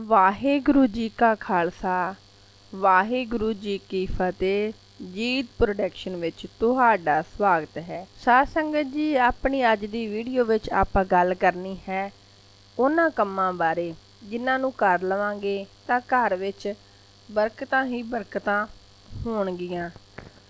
ਵਾਹਿਗੁਰੂ ਜੀ ਕਾ ਖਾਲਸਾ, ਵਾਹਿਗੁਰੂ ਜੀ ਕੀ ਫਤਿਹ। ਜੀਤ ਪ੍ਰੋਡਕਸ਼ਨ ਵਿੱਚ ਤੁਹਾਡਾ ਸਵਾਗਤ ਹੈ। ਸਾਧ ਸੰਗਤ ਜੀ, ਆਪਣੀ ਅੱਜ ਦੀ ਵੀਡੀਓ ਵਿੱਚ ਆਪਾਂ ਗੱਲ ਕਰਨੀ ਹੈ ਉਹਨਾਂ ਕੰਮਾਂ ਬਾਰੇ। ਜਿਨ੍ਹਾਂ ਨੂੰ ਕਰ ਲਵਾਂਗੇ ਤਾਂ ਘਰ ਵਿੱਚ ਬਰਕਤਾਂ ਹੀ ਬਰਕਤਾਂ ਹੋਣਗੀਆਂ।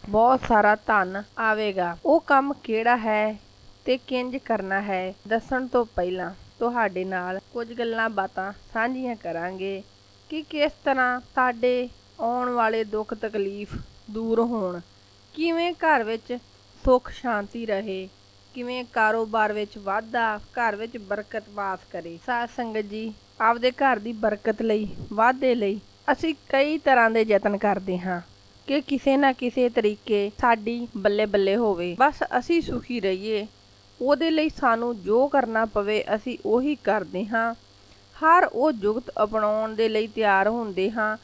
ਬਹੁਤ ਸਾਰਾ ਧਨ ਆਵੇਗਾ। ਉਹ ਕੰਮ ਕਿਹੜਾ ਹੈ ਤੇ ਕਿੰਜ ਕਰਨਾ ਹੈ, ਦੱਸਣ ਤੋਂ ਪਹਿਲਾਂ ਤੁਹਾਡੇ ਨਾਲ ਕੁਝ ਗੱਲਾਂ ਬਾਤਾਂ ਸਾਂਝੀਆਂ ਕਰਾਂਗੇ ਕਿ ਕਿਸ ਤਰ੍ਹਾਂ ਸਾਡੇ ਆਉਣ ਵਾਲੇ ਦੁੱਖ ਤਕਲੀਫ ਦੂਰ ਹੋਣ। ਕਿਵੇਂ ਘਰ ਵਿੱਚ ਸੁੱਖ ਸ਼ਾਂਤੀ ਰਹੇ, ਕਿਵੇਂ ਕਾਰੋਬਾਰ ਵਿੱਚ ਵਾਧਾ, ਘਰ ਵਿੱਚ ਬਰਕਤ ਵਾਸ ਕਰੇ। ਸਾਧ ਸੰਗਤ ਜੀ, ਆਪਦੇ ਘਰ ਦੀ ਬਰਕਤ ਲਈ, ਵਾਧੇ ਲਈ ਅਸੀਂ ਕਈ ਤਰ੍ਹਾਂ ਦੇ ਯਤਨ ਕਰਦੇ ਹਾਂ ਕਿ ਕਿਸੇ ਨਾ ਕਿਸੇ ਤਰੀਕੇ ਸਾਡੀ ਬੱਲੇ ਬੱਲੇ ਹੋਵੇ। ਬਸ ਅਸੀਂ ਸੁਖੀ ਰਹੀਏ। ਉਹਦੇ ਲਈ ਸਾਨੂੰ ਜੋ ਕਰਨਾ ਪਵੇ ਅਸੀਂ ਉਹੀ ਕਰਦੇ ਹਾਂ। ਹਰ ਉਹ ਜੁਗਤ ਅਪਣਾਉਣ ਦੇ ਲਈ ਤਿਆਰ ਹੁੰਦੇ ਹਾਂ,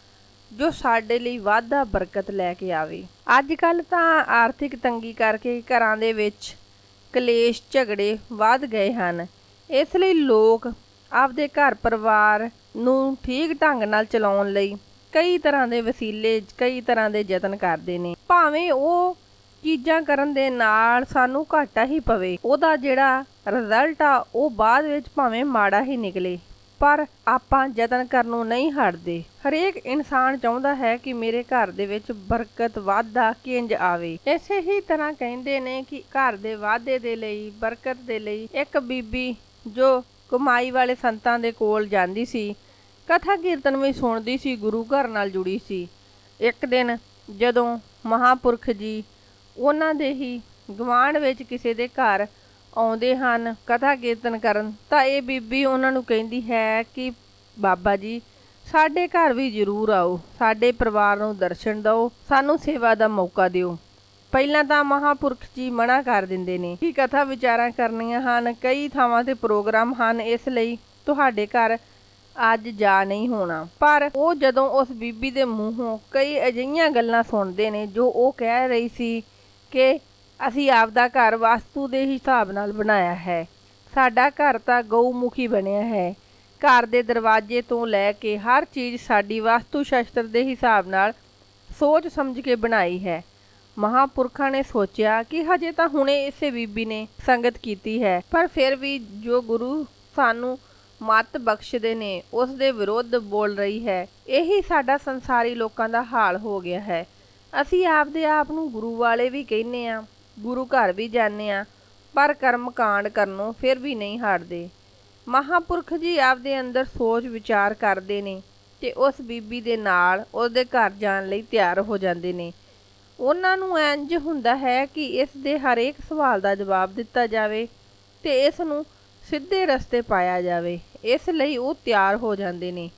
ਜੋ ਸਾਡੇ ਲਈ ਵਾਧਾ ਬਰਕਤ ਲੈ ਕੇ ਆਵੇ। ਅੱਜ ਕੱਲ ਤਾਂ ਆਰਥਿਕ ਤੰਗੀ ਕਰਕੇ ਘਰਾਂ ਦੇ ਵਿੱਚ ਕਲੇਸ਼, ਝਗੜੇ ਵੱਧ ਗਏ ਹਨ। ਇਸ ਲਈ ਲੋਕ ਆਪਦੇ ਘਰ ਪਰਿਵਾਰ ਨੂੰ ਠੀਕ ਢੰਗ ਨਾਲ ਚਲਾਉਣ ਲਈ ਕਈ ਤਰ੍ਹਾਂ ਦੇ ਵਸੀਲੇ, ਕਈ ਤਰ੍ਹਾਂ ਦੇ ਯਤਨ ਕਰਦੇ ਨੇ। ਭਾਵੇਂ ਉਹ ਚੀਜ਼ਾਂ ਕਰਨ ਦੇ ਨਾਲ ਸਾਨੂੰ ਘਾਟਾ ਹੀ ਪਵੇ। ਉਹਦਾ ਜਿਹੜਾ ਰਿਜ਼ਲਟ ਆ, ਉਹ ਬਾਅਦ ਵਿੱਚ ਭਾਵੇਂ ਮਾੜਾ ਹੀ ਨਿਕਲੇ। ਪਰ ਆਪਾਂ ਯਤਨ ਕਰਨ ਨੂੰ ਨਹੀਂ ਹਟਦੇ। ਹਰੇਕ ਇਨਸਾਨ ਚਾਹੁੰਦਾ ਹੈ ਕਿ ਮੇਰੇ ਘਰ ਦੇ ਵਿੱਚ ਬਰਕਤ, ਵਾਧਾ, ਕਿੰਜ ਆਵੇ। ਇਸੇ ਹੀ ਤਰ੍ਹਾਂ ਕਹਿੰਦੇ ਨੇ ਕਿ ਘਰ ਦੇ ਵਾਧੇ ਦੇ ਲਈ, ਬਰਕਤ ਦੇ ਲਈ ਇੱਕ ਬੀਬੀ ਜੋ ਕਮਾਈ ਵਾਲੇ ਸੰਤਾਂ ਦੇ ਕੋਲ ਜਾਂਦੀ ਸੀ, ਕਥਾ ਕੀਰਤਨ ਵੀ ਸੁਣਦੀ ਸੀ, ਗੁਰੂ ਘਰ ਨਾਲ ਜੁੜੀ ਸੀ। ਇੱਕ ਦਿਨ ਜਦੋਂ ਮਹਾਪੁਰਖ ਜੀ ਉਹਨਾਂ ਦੇ ਹੀ ਗਵਾਂਢ ਵਿੱਚ ਕਿਸੇ ਦੇ ਘਰ ਆਉਂਦੇ ਹਨ, ਕਥਾ ਕੀਰਤਨ ਕਰਨ। ਤਾਂ ਇਹ ਬੀਬੀ ਉਹਨਾਂ ਨੂੰ ਕਹਿੰਦੀ ਹੈ ਕਿ, ਬਾਬਾ ਜੀ, ਸਾਡੇ ਘਰ ਵੀ ਜ਼ਰੂਰ ਆਓ। ਸਾਡੇ ਪਰਿਵਾਰ ਨੂੰ ਦਰਸ਼ਨ ਦਿਓ। ਸਾਨੂੰ ਸੇਵਾ ਦਾ ਮੌਕਾ ਦਿਓ। ਪਹਿਲਾਂ ਤਾਂ ਮਹਾਪੁਰਖ ਜੀ ਮਨਾ ਕਰ ਦਿੰਦੇ ਨੇ ਕਿ ਕਥਾ ਵਿਚਾਰਾਂ ਕਰਨੀਆਂ ਹਨ। ਕਈ ਥਾਵਾਂ ਤੇ ਪ੍ਰੋਗਰਾਮ ਹਨ, ਇਸ ਲਈ ਤੁਹਾਡੇ ਘਰ ਅੱਜ ਜਾ ਨਹੀਂ ਹੋਣਾ। ਪਰ ਉਹ ਜਦੋਂ ਉਸ ਬੀਬੀ ਦੇ ਮੂੰਹੋਂ ਕਈ ਅਜਿਹੀਆਂ ਗੱਲਾਂ ਸੁਣਦੇ ਨੇ ਜੋ ਉਹ ਕਹਿ ਰਹੀ ਸੀ ਕਿ ਅਸੀਂ ਆਪਦਾ ਘਰ ਵਾਸਤੂ ਦੇ ਹਿਸਾਬ ਨਾਲ ਬਣਾਇਆ ਹੈ। ਸਾਡਾ ਘਰ ਤਾਂ ਗਊਮੁਖੀ ਬਣਿਆ ਹੈ। ਘਰ ਦੇ ਦਰਵਾਜ਼ੇ ਤੋਂ ਲੈ ਕੇ ਹਰ ਚੀਜ਼ ਸਾਡੀ ਵਾਸਤੂ ਸ਼ਾਸਤਰ ਦੇ ਹਿਸਾਬ ਨਾਲ ਸੋਚ ਸਮਝ ਕੇ ਬਣਾਈ ਹੈ। ਮਹਾਪੁਰਖਾਂ ਨੇ ਸੋਚਿਆ ਕਿ ਹਜੇ ਤਾਂ ਹੁਣੇ ਇਸੇ ਬੀਬੀ ਨੇ ਸੰਗਤ ਕੀਤੀ ਹੈ, ਪਰ ਫਿਰ ਵੀ ਜੋ ਗੁਰੂ ਸਾਨੂੰ ਮਤ ਬਖਸ਼ਦੇ ਨੇ, ਉਸ ਦੇ ਵਿਰੁੱਧ ਬੋਲ ਰਹੀ ਹੈ। ਇਹੀ ਸਾਡਾ ਸੰਸਾਰੀ ਲੋਕਾਂ ਦਾ ਹਾਲ ਹੋ ਗਿਆ ਹੈ। ਅਸੀਂ ਆਪਦੇ ਆਪ ਨੂੰ ਗੁਰੂ ਵਾਲੇ ਵੀ ਕਹਿੰਨੇ ਆ ਗੁਰੂ ਘਰ ਵੀ ਜਾਂਦੇ ਆ ਪਰ ਕਰਮ ਕਾਂਡ ਕਰਨੋਂ ਫਿਰ ਵੀ ਨਹੀਂ ਹਟਦੇ। ਮਹਾਪੁਰਖ ਜੀ ਆਪਦੇ ਅੰਦਰ ਸੋਚ ਵਿਚਾਰ ਕਰਦੇ ਨੇ ਤੇ ਉਸ ਬੀਬੀ ਦੇ ਨਾਲ ਉਹਦੇ ਘਰ ਜਾਣ ਲਈ ਤਿਆਰ ਹੋ ਜਾਂਦੇ ਨੇ। ਉਹਨਾਂ ਨੂੰ ਇੰਜ ਹੁੰਦਾ ਹੈ ਕਿ ਇਸ ਦੇ ਹਰੇਕ ਸਵਾਲ ਦਾ ਜਵਾਬ ਦਿੱਤਾ ਜਾਵੇ ਤੇ ਇਸ ਨੂੰ ਸਿੱਧੇ ਰਸਤੇ ਪਾਇਆ ਜਾਵੇ, ਇਸ ਲਈ ਉਹ ਤਿਆਰ ਹੋ ਜਾਂਦੇ ਨੇ।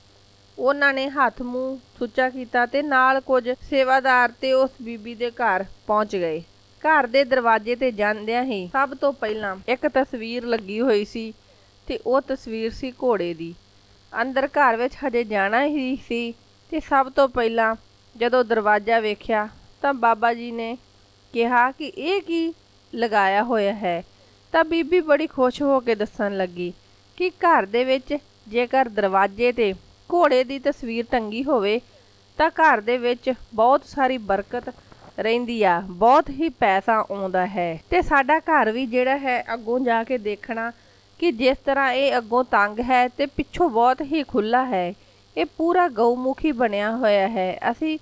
ਉਹਨਾਂ ਨੇ ਹੱਥ ਮੂੰਹ ਸੁੱਚਾ ਕੀਤਾ ਤੇ ਨਾਲ ਕੁਝ ਸੇਵਾਦਾਰ ਤੇ ਉਸ ਬੀਬੀ ਦੇ ਘਰ ਪਹੁੰਚ ਗਏ। ਘਰ ਦੇ ਦਰਵਾਜ਼ੇ ਤੇ ਜਾਂਦਿਆਂ ਹੀ ਸਭ ਤੋਂ ਪਹਿਲਾਂ ਇੱਕ ਤਸਵੀਰ ਲੱਗੀ ਹੋਈ ਸੀ ਤੇ ਉਹ ਤਸਵੀਰ ਸੀ ਘੋੜੇ ਦੀ। ਅੰਦਰ ਘਰ ਵਿੱਚ ਹਜੇ ਜਾਣਾ ਹੀ ਸੀ ਤੇ ਸਭ ਤੋਂ ਪਹਿਲਾਂ ਜਦੋਂ ਦਰਵਾਜ਼ਾ ਵੇਖਿਆ ਤਾਂ ਬਾਬਾ ਜੀ ਨੇ ਕਿਹਾ ਕਿ ਇਹ ਕੀ ਲਗਾਇਆ ਹੋਇਆ ਹੈ? ਤਾਂ ਬੀਬੀ ਬੜੀ ਖੁਸ਼ ਹੋ ਕੇ ਦੱਸਣ ਲੱਗੀ ਕਿ ਘਰ ਦੇ ਵਿੱਚ ਜੇਕਰ ਦਰਵਾਜ਼ੇ ਤੇ ਘੋੜੇ ਦੀ ਤਸਵੀਰ ਟੰਗੀ ਹੋਵੇ ਤਾਂ ਘਰ ਦੇ ਵਿੱਚ ਬਹੁਤ ਸਾਰੀ ਬਰਕਤ ਰਹਿੰਦੀ ਆ, ਬਹੁਤ ਹੀ ਪੈਸਾ ਆਉਂਦਾ ਹੈ। ਤੇ ਸਾਡਾ ਘਰ ਵੀ ਜਿਹੜਾ ਹੈ ਅੱਗੋਂ ਜਾ ਕੇ ਦੇਖਣਾ ਕਿ ਜਿਸ ਤਰ੍ਹਾਂ ਇਹ ਅੱਗੋਂ ਤੰਗ ਹੈ ਤੇ ਪਿੱਛੋਂ ਬਹੁਤ ਹੀ ਖੁੱਲਾ ਹੈ। ਇਹ ਪੂਰਾ ਗਊਮੁਖੀ ਬਣਿਆ ਹੋਇਆ ਹੈ। ਅਸੀਂ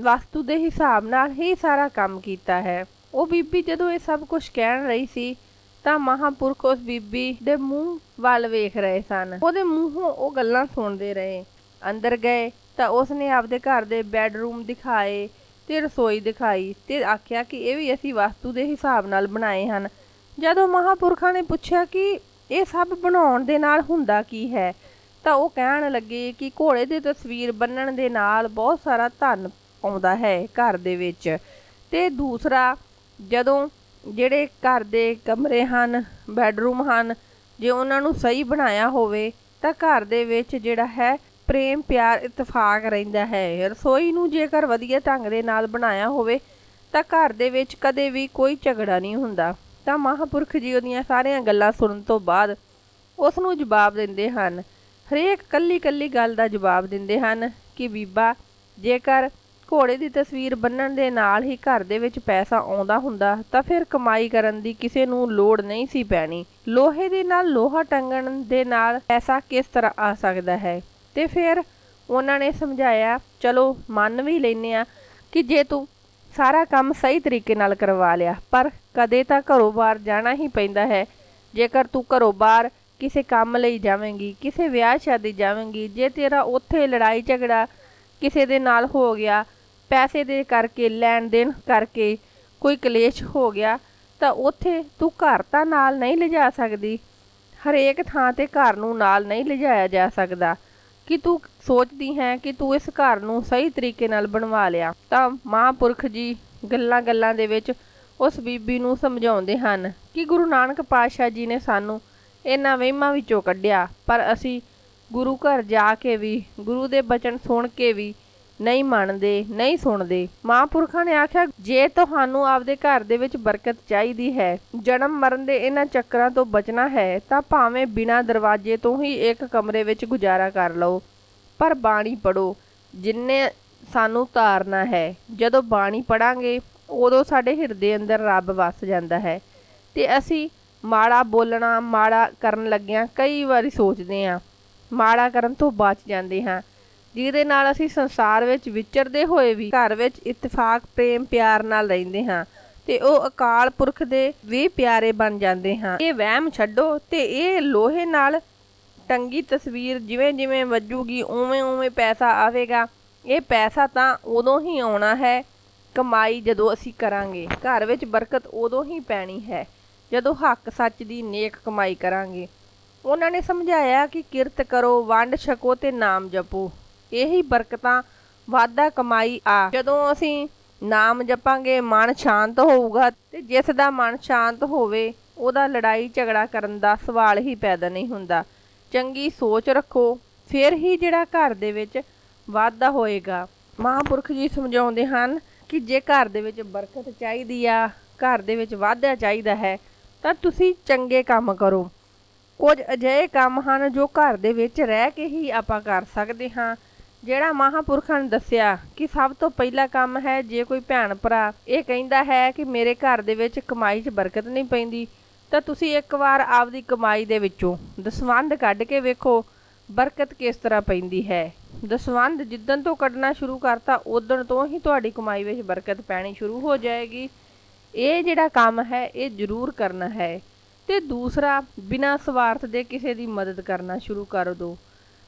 ਵਸਤੂ ਦੇ ਹਿਸਾਬ ਨਾਲ ਹੀ ਸਾਰਾ ਕੰਮ ਕੀਤਾ ਹੈ। ਉਹ ਬੀਬੀ ਜਦੋਂ ਇਹ ਸਭ ਕੁਝ ਕਹਿਣ ਰਹੀ ਸੀ ਤਾਂ ਮਹਾਪੁਰਖ ਉਸ ਬੀਬੀ ਦੇ ਮੂੰਹ ਵੱਲ ਵੇਖ ਰਹੇ ਸਨ। ਉਹਦੇ ਮੂੰਹੋਂ ਉਹ ਗੱਲਾਂ ਸੁਣਦੇ ਰਹੇ। ਅੰਦਰ ਗਏ ਤਾਂ ਉਸਨੇ ਆਪਦੇ ਘਰ ਦੇ ਬੈੱਡਰੂਮ ਦਿਖਾਏ ਤੇ ਰਸੋਈ ਦਿਖਾਈ ਤੇ ਆਖਿਆ ਕਿ ਇਹ ਵੀ ਅਸੀਂ ਵਸਤੂ ਦੇ ਹਿਸਾਬ ਨਾਲ ਬਣਾਏ ਹਨ। ਜਦੋਂ ਮਹਾਪੁਰਖਾਂ ਨੇ ਪੁੱਛਿਆ ਕਿ ਇਹ ਸਭ ਬਣਾਉਣ ਦੇ ਨਾਲ ਹੁੰਦਾ ਕੀ ਹੈ, ਤਾਂ ਉਹ ਕਹਿਣ ਲੱਗੇ ਕਿ ਘੋੜੇ ਦੀ ਤਸਵੀਰ ਬੰਨਣ ਦੇ ਨਾਲ ਬਹੁਤ ਸਾਰਾ ਧਨ ਆਉਂਦਾ ਹੈ ਘਰ ਦੇ ਵਿੱਚ। ਤੇ ਦੂਸਰਾ, ਜਦੋਂ ਜਿਹੜੇ ਘਰ ਦੇ ਕਮਰੇ ਹਨ, ਬੈੱਡਰੂਮ ਹਨ, ਜੇ ਉਹਨਾਂ ਨੂੰ ਸਹੀ ਬਣਾਇਆ ਹੋਵੇ, ਤਾਂ ਘਰ ਦੇ ਵਿੱਚ ਜਿਹੜਾ ਹੈ ਪ੍ਰੇਮ, ਪਿਆਰ, ਇਤਫਾਕ ਰਹਿੰਦਾ ਹੈ। ਰਸੋਈ ਨੂੰ ਜੇਕਰ ਵਧੀਆ ਢੰਗ ਦੇ ਨਾਲ ਬਣਾਇਆ ਹੋਵੇ, ਤਾਂ ਘਰ ਦੇ ਵਿੱਚ ਕਦੇ ਵੀ ਕੋਈ ਝਗੜਾ ਨਹੀਂ ਹੁੰਦਾ। ਤਾਂ ਮਹਾਪੁਰਖ ਜੀ ਉਹਦੀਆਂ ਸਾਰੀਆਂ ਗੱਲਾਂ ਸੁਣਨ ਤੋਂ ਬਾਅਦ ਉਸ ਨੂੰ ਜਵਾਬ ਦਿੰਦੇ ਹਨ। ਹਰੇਕ ਕੱਲੀ ਕੱਲੀ ਗੱਲ ਦਾ ਜਵਾਬ ਦਿੰਦੇ ਹਨ ਕਿ, ਬੀਬਾ, ਜੇਕਰ ਘੋੜੇ ਦੀ ਤਸਵੀਰ ਬੰਨਣ ਦੇ ਨਾਲ ਹੀ ਘਰ ਦੇ ਵਿੱਚ ਪੈਸਾ ਆਉਂਦਾ ਹੁੰਦਾ, ਤਾਂ ਫਿਰ ਕਮਾਈ ਕਰਨ ਦੀ ਕਿਸੇ ਨੂੰ ਲੋੜ ਨਹੀਂ ਸੀ ਪੈਣੀ। ਲੋਹੇ ਦੇ ਨਾਲ ਲੋਹਾ ਟੰਗਣ ਦੇ ਨਾਲ ਪੈਸਾ ਕਿਸ ਤਰ੍ਹਾਂ ਆ ਸਕਦਾ ਹੈ? ਤੇ ਫਿਰ ਉਹਨਾਂ ਨੇ ਸਮਝਾਇਆ, ਚਲੋ, ਮੰਨ ਵੀ ਲੈਨੇ ਆ ਕਿ ਜੇ ਤੂੰ ਸਾਰਾ ਕੰਮ ਸਹੀ ਤਰੀਕੇ ਨਾਲ ਕਰਵਾ ਲਿਆ, ਪਰ ਕਦੇ ਤਾਂ ਘਰੋਂ ਬਾਹਰ ਜਾਣਾ ਹੀ ਪੈਂਦਾ ਹੈ। ਜੇਕਰ ਤੂੰ ਘਰੋਂ ਬਾਹਰ ਕਿਸੇ ਕੰਮ ਲਈ ਜਾਵੇਂਗੀ, ਕਿਸੇ ਵਿਆਹ ਸ਼ਾਦੀ ਜਾਵੇਂਗੀ, ਜੇ ਤੇਰਾ ਉੱਥੇ ਲੜਾਈ ਝਗੜਾ ਕਿਸੇ ਦੇ ਨਾਲ ਹੋ ਗਿਆ ਪੈਸੇ ਦੇ ਕਰਕੇ, ਲੈਣ ਦੇਣ ਕਰਕੇ ਕੋਈ ਕਲੇਸ਼ ਹੋ ਗਿਆ, ਤਾਂ ਉੱਥੇ ਤੂੰ ਘਰ ਤਾਂ ਨਾਲ ਨਹੀਂ ਲਿਜਾ ਸਕਦੀ। ਹਰੇਕ ਥਾਂ ਤੇ ਘਰ ਨੂੰ ਨਾਲ ਨਹੀਂ ਲਿਜਾਇਆ ਜਾ ਸਕਦਾ। ਕਿ ਤੂੰ ਸੋਚਦੀ ਹੈ ਕਿ ਤੂੰ ਇਸ ਘਰ ਨੂੰ ਸਹੀ ਤਰੀਕੇ ਨਾਲ ਬਣਵਾ ਲਿਆ? ਤਾਂ ਮਹਾਂਪੁਰਖ ਜੀ ਗੱਲਾਂ ਗੱਲਾਂ ਦੇ ਵਿੱਚ ਉਸ ਬੀਬੀ ਨੂੰ ਸਮਝਾਉਂਦੇ ਹਨ ਕਿ ਗੁਰੂ ਨਾਨਕ ਪਾਤਸ਼ਾਹ ਜੀ ਨੇ ਸਾਨੂੰ ਇਹਨਾਂ ਵਹਿਮਾਂ ਵਿੱਚੋਂ ਕੱਢਿਆ, ਪਰ ਅਸੀਂ ਗੁਰੂ ਘਰ ਜਾ ਕੇ ਵੀ, ਗੁਰੂ ਦੇ ਬਚਨ ਸੁਣ ਕੇ ਵੀ ਨਹੀਂ ਮੰਨਦੇ, ਨਹੀਂ ਸੁਣਦੇ। ਮਹਾਂਪੁਰਖਾਂ ਨੇ ਆਖਿਆ, ਜੇ ਤੁਹਾਨੂੰ ਆਪਦੇ ਘਰ ਦੇ ਵਿੱਚ ਬਰਕਤ ਚਾਹੀਦੀ ਹੈ, ਜਨਮ ਮਰਨ ਦੇ ਇਹਨਾਂ ਚੱਕਰਾਂ ਤੋਂ ਬਚਣਾ ਹੈ, ਤਾਂ ਭਾਵੇਂ ਬਿਨਾਂ ਦਰਵਾਜ਼ੇ ਤੋਂ ਹੀ ਇੱਕ ਕਮਰੇ ਵਿੱਚ ਗੁਜ਼ਾਰਾ ਕਰ ਲਓ। ਪਰ ਬਾਣੀ ਪੜੋ ਜਿੰਨੇ ਸਾਨੂੰ ਤਾਰਨਾ ਹੈ, ਜਦੋਂ ਬਾਣੀ ਪੜਾਂਗੇ ਉਦੋਂ ਸਾਡੇ ਹਿਰਦੇ ਅੰਦਰ ਰੱਬ ਵਸ ਜਾਂਦਾ ਹੈ। ਤੇ ਅਸੀਂ ਮਾੜਾ ਬੋਲਣਾ, ਮਾੜਾ ਕਰਨ ਲੱਗਿਆਂ ਕਈ ਵਾਰੀ ਸੋਚਦੇ ਹਾਂ, ਮਾੜਾ ਕਰਨ ਤੋਂ ਬਚ ਜਾਂਦੇ ਹਾਂ। ਜਿਹਦੇ ਨਾਲ ਅਸੀਂ ਸੰਸਾਰ ਵਿੱਚ ਵਿਚਰਦੇ ਹੋਏ ਵੀ ਘਰ ਵਿੱਚ ਇਤਫਾਕ, ਪ੍ਰੇਮ, ਪਿਆਰ ਨਾਲ ਰਹਿੰਦੇ ਹਾਂ ਤੇ ਉਹ ਅਕਾਲ ਪੁਰਖ ਦੇ ਵੀ ਪਿਆਰੇ ਬਣ ਜਾਂਦੇ ਹਾਂ। ਇਹ ਵਹਿਮ ਛੱਡੋ ਤੇ ਇਹ ਲੋਹੇ ਨਾਲ ਟੰਗੀ ਤਸਵੀਰ ਜਿਵੇਂ ਜਿਵੇਂ ਵੱਜੂਗੀ, ਉਵੇਂ ਉਵੇਂ ਪੈਸਾ ਆਵੇਗਾ। ਇਹ ਪੈਸਾ ਤਾਂ ਉਦੋਂ ਹੀ ਆਉਣਾ ਹੈ, ਕਮਾਈ ਜਦੋਂ ਅਸੀਂ ਕਰਾਂਗੇ। ਘਰ ਵਿੱਚ ਬਰਕਤ ਉਦੋਂ ਹੀ ਪੈਣੀ ਹੈ, ਜਦੋਂ ਹੱਕ ਸੱਚ ਦੀ ਨੇਕ ਕਮਾਈ ਕਰਾਂਗੇ। ਉਹਨਾਂ ਨੇ ਸਮਝਾਇਆ ਕਿ ਕਿਰਤ ਕਰੋ, ਵੰਡ ਛਕੋ ਤੇ ਨਾਮ ਜਪੋ। ਇਹੀ ਬਰਕਤਾਂ ਵਾਧਾ ਕਮਾਈ ਆ। ਜਦੋਂ ਅਸੀਂ ਨਾਮ ਜਪਾਂਗੇ, ਮਨ ਸ਼ਾਂਤ ਹੋਊਗਾ ਤੇ ਜਿਸ ਦਾ ਮਨ ਸ਼ਾਂਤ ਹੋਵੇ, ਉਹਦਾ ਲੜਾਈ ਝਗੜਾ ਕਰਨ ਦਾ ਸਵਾਲ ਹੀ ਪੈਦਾ ਨਹੀਂ ਹੁੰਦਾ। ਚੰਗੀ ਸੋਚ ਰੱਖੋ, ਫਿਰ ਹੀ ਜਿਹੜਾ ਘਰ ਦੇ ਵਿੱਚ ਵਾਧਾ ਹੋਏਗਾ। ਮਹਾਂਪੁਰਖ ਜੀ ਸਮਝਾਉਂਦੇ ਹਨ ਕਿ ਜੇ ਘਰ ਦੇ ਵਿੱਚ ਬਰਕਤ ਚਾਹੀਦੀ ਆ, ਘਰ ਦੇ ਵਿੱਚ ਵਾਧਾ ਚਾਹੀਦਾ ਹੈ, ਤਾਂ ਤੁਸੀਂ ਚੰਗੇ ਕੰਮ ਕਰੋ। ਕੁਝ ਅਜਿਹੇ ਕੰਮ ਹਨ ਜੋ ਘਰ ਦੇ ਵਿੱਚ ਰਹਿ ਕੇ ਹੀ ਆਪਾਂ ਕਰ ਸਕਦੇ ਹਾਂ। ਜਿਹੜਾ ਮਹਾਪੁਰਖਾਂ ਨੇ ਦੱਸਿਆ ਕਿ ਸਭ ਤੋਂ ਪਹਿਲਾ ਕੰਮ ਹੈ ਜੇ ਕੋਈ ਭੈਣ ਭਰਾ, ਇਹ ਕਹਿੰਦਾ ਹੈ ਕਿ ਮੇਰੇ ਘਰ ਦੇ ਵਿੱਚ ਕਮਾਈ 'ਚ ਬਰਕਤ ਨਹੀਂ ਪੈਂਦੀ, ਤਾਂ ਤੁਸੀਂ ਇੱਕ ਵਾਰ ਆਪਦੀ ਕਮਾਈ ਦੇ ਵਿੱਚੋਂ ਦਸਵੰਧ ਕੱਢ ਕੇ ਵੇਖੋ ਬਰਕਤ ਕਿਸ ਤਰ੍ਹਾਂ ਪੈਂਦੀ ਹੈ। ਦਸਵੰਧ ਜਿੱਦਣ ਤੋਂ ਕੱਢਣਾ ਸ਼ੁਰੂ ਕਰਤਾ ਉਦੋਂ ਤੋਂ ਹੀ ਤੁਹਾਡੀ ਕਮਾਈ ਵਿੱਚ ਬਰਕਤ ਪੈਣੀ ਸ਼ੁਰੂ ਹੋ ਜਾਏਗੀ। ਇਹ ਜਿਹੜਾ ਕੰਮ ਹੈ, ਇਹ ਜ਼ਰੂਰ ਕਰਨਾ ਹੈ। ਤੇ ਦੂਸਰਾ, ਬਿਨਾਂ ਸਵਾਰਥ ਦੇ ਕਿਸੇ ਦੀ ਮਦਦ ਕਰਨਾ ਸ਼ੁਰੂ ਕਰ ਦਿਓ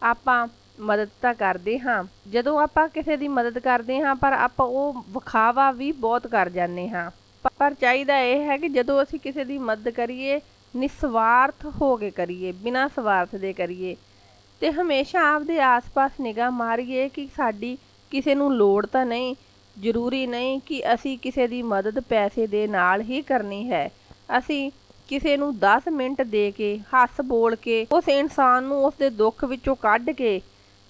ਆਪਾਂ ਮਦਦ ਤਾਂ ਕਰਦੇ ਹਾਂ। ਜਦੋਂ ਆਪਾਂ ਕਿਸੇ ਦੀ ਮਦਦ ਕਰਦੇ ਹਾਂ, ਪਰ ਆਪਾਂ ਉਹ ਵਿਖਾਵਾ ਵੀ ਬਹੁਤ ਕਰ ਜਾਂਦੇ ਹਾਂ। ਪਰ ਚਾਹੀਦਾ ਇਹ ਹੈ ਕਿ ਜਦੋਂ ਅਸੀਂ ਕਿਸੇ ਦੀ ਮਦਦ ਕਰੀਏ, ਨਿਸਵਾਰਥ ਹੋ ਕੇ ਕਰੀਏ, ਬਿਨਾਂ ਸਵਾਰਥ ਦੇ ਕਰੀਏ, ਤੇ ਹਮੇਸ਼ਾ ਆਪਦੇ ਆਸ-ਪਾਸ ਨਿਗਾਹ ਮਾਰੀਏ ਕਿ ਸਾਡੀ ਕਿਸੇ ਨੂੰ ਲੋੜ ਤਾਂ ਨਹੀਂ, ਜ਼ਰੂਰੀ ਨਹੀਂ ਕਿ ਅਸੀਂ ਕਿਸੇ ਦੀ ਮਦਦ ਪੈਸੇ ਦੇ ਨਾਲ ਹੀ ਕਰਨੀ ਹੈ। ਅਸੀਂ ਕਿਸੇ ਨੂੰ 10 ਮਿੰਟ ਦੇ ਕੇ, ਹੱਸ ਬੋਲ ਕੇ, ਉਸ ਇਨਸਾਨ ਨੂੰ ਉਸ ਦੇ ਦੁੱਖ ਵਿੱਚੋਂ ਕੱਢ ਕੇ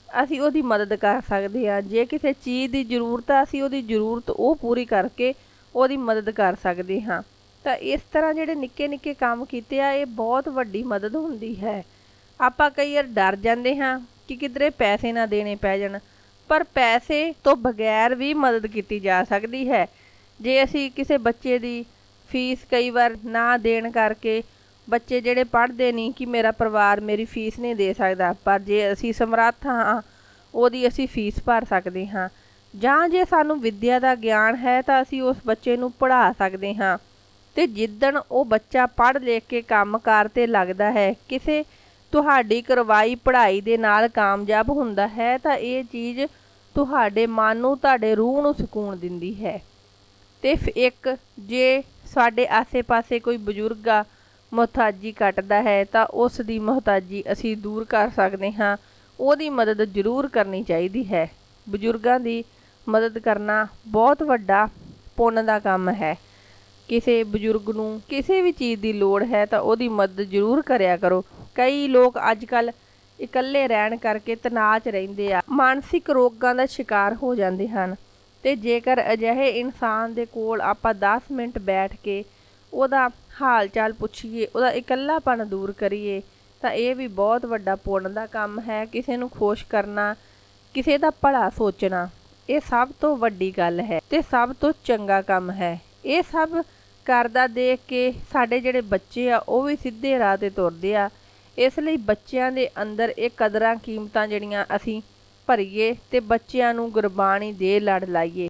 ਅਸੀਂ ਉਹਦੀ ਮਦਦ ਕਰ ਸਕਦੇ ਹਾਂ। ਜੇ ਕਿਸੇ ਚੀਜ਼ ਦੀ ਜ਼ਰੂਰਤ ਆ, ਅਸੀਂ ਉਹਦੀ ਜ਼ਰੂਰਤ ਉਹ ਪੂਰੀ ਕਰਕੇ ਉਹਦੀ ਮਦਦ ਕਰ ਸਕਦੇ ਹਾਂ। ਤਾਂ ਇਸ ਤਰ੍ਹਾਂ ਜਿਹੜੇ ਨਿੱਕੇ ਨਿੱਕੇ ਕੰਮ ਕੀਤੇ ਆ, ਇਹ ਬਹੁਤ ਵੱਡੀ ਮਦਦ ਹੁੰਦੀ ਹੈ। ਆਪਾਂ ਕਈ ਵਾਰ ਡਰ ਜਾਂਦੇ ਹਾਂ ਕਿ ਕਿਧਰੇ ਪੈਸੇ ਨਾ ਦੇਣੇ ਪੈ ਜਾਣ, ਪਰ ਪੈਸੇ ਤੋਂ ਬਗੈਰ ਵੀ ਮਦਦ ਕੀਤੀ ਜਾ ਸਕਦੀ ਹੈ। ਜੇ ਅਸੀਂ ਕਿਸੇ ਬੱਚੇ ਦੀ ਫੀਸ ਕਈ ਵਾਰ ਨਾ ਦੇਣ ਕਰਕੇ ਬੱਚੇ ਜਿਹੜੇ ਪੜ੍ਹਦੇ ਨਹੀਂ ਕਿ ਮੇਰਾ ਪਰਿਵਾਰ ਮੇਰੀ ਫੀਸ ਨਹੀਂ ਦੇ ਸਕਦਾ, ਪਰ ਜੇ ਅਸੀਂ ਸਮਰੱਥ ਹਾਂ, ਉਹਦੀ ਅਸੀਂ ਫੀਸ ਭਰ ਸਕਦੇ ਹਾਂ। ਜਾਂ ਜੇ ਸਾਨੂੰ ਵਿੱਦਿਆ ਦਾ ਗਿਆਨ ਹੈ ਤਾਂ ਅਸੀਂ ਉਸ ਬੱਚੇ ਨੂੰ ਪੜ੍ਹਾ ਸਕਦੇ ਹਾਂ। ਤੇ ਜਿੱਦਣ ਉਹ ਬੱਚਾ ਪੜ੍ਹ ਲਿਖ ਕੇ ਕੰਮਕਾਰ ਤੇ ਲੱਗਦਾ ਹੈ, ਕਿਸੇ ਤੁਹਾਡੀ ਕਰਵਾਈ ਪੜ੍ਹਾਈ ਦੇ ਨਾਲ ਕਾਮਯਾਬ ਹੁੰਦਾ ਹੈ, ਤਾਂ ਇਹ ਚੀਜ਼ ਤੁਹਾਡੇ ਮਨ ਨੂੰ ਤੁਹਾਡੇ ਰੂਹ ਨੂੰ ਸਕੂਨ ਦਿੰਦੀ ਹੈ। ਤੇ ਇੱਕ, ਜੇ ਸਾਡੇ ਆਸੇ-ਪਾਸੇ ਕੋਈ ਬਜ਼ੁਰਗ ਆ ਮੁਹਤਾਜੀ ਕੱਟਦਾ ਹੈ ਤਾਂ ਉਸ ਦੀ ਮੁਹਤਾਜੀ ਅਸੀਂ ਦੂਰ ਕਰ ਸਕਦੇ ਹਾਂ। ਉਹਦੀ ਮਦਦ ਜ਼ਰੂਰ ਕਰਨੀ ਚਾਹੀਦੀ ਹੈ। ਬਜ਼ੁਰਗਾਂ ਦੀ ਮਦਦ ਕਰਨਾ ਬਹੁਤ ਵੱਡਾ ਪੁੰਨ ਦਾ ਕੰਮ ਹੈ। ਕਿਸੇ ਬਜ਼ੁਰਗ ਨੂੰ ਕਿਸੇ ਵੀ ਚੀਜ਼ ਦੀ ਲੋੜ ਹੈ ਤਾਂ ਉਹਦੀ ਮਦਦ ਜ਼ਰੂਰ ਕਰਿਆ ਕਰੋ। ਕਈ ਲੋਕ ਅੱਜ ਕੱਲ ਇਕੱਲੇ ਰਹਿਣ ਕਰਕੇ ਤਣਾਅ 'ਚ ਰਹਿੰਦੇ ਆ। ਮਾਨਸਿਕ ਰੋਗਾਂ ਦਾ ਸ਼ਿਕਾਰ ਹੋ ਜਾਂਦੇ ਹਨ। ਤੇ ਜੇਕਰ ਅਜਿਹੇ ਇਨਸਾਨ ਦੇ ਕੋਲ ਆਪਾਂ 10 ਮਿੰਟ ਬੈਠ ਕੇ ਉਹਦਾ ਹਾਲ ਚਾਲ ਪੁੱਛੀਏ, ਉਹਦਾ ਇਕੱਲਾਪਣ ਦੂਰ ਕਰੀਏ, ਤਾਂ ਇਹ ਵੀ ਬਹੁਤ ਵੱਡਾ ਪੁੰਨ ਦਾ ਕੰਮ ਹੈ ਕਿਸੇ ਨੂੰ ਖੁਸ਼ ਕਰਨਾ, ਕਿਸੇ ਦਾ ਭਲਾ ਸੋਚਣਾ। ਇਹ ਸਭ ਤੋਂ ਵੱਡੀ ਗੱਲ ਹੈ ਤੇ ਸਭ ਤੋਂ ਚੰਗਾ ਕੰਮ ਹੈ। ਇਹ ਸਭ ਕਰਦਾ ਦੇਖ ਕੇ ਸਾਡੇ ਜਿਹੜੇ ਬੱਚੇ ਆ, ਉਹ ਵੀ ਸਿੱਧੇ ਰਾਹ ਤੇ ਤੁਰਦੇ ਆ। ਇਸ ਲਈ ਬੱਚਿਆਂ ਦੇ ਅੰਦਰ ਇਹ ਕਦਰਾਂ ਕੀਮਤਾਂ ਜਿਹੜੀਆਂ ਅਸੀਂ ਭਰੀਏ ਤੇ ਬੱਚਿਆਂ ਨੂੰ ਗੁਰਬਾਣੀ ਦੇ ਲੜ ਲਾਈਏ।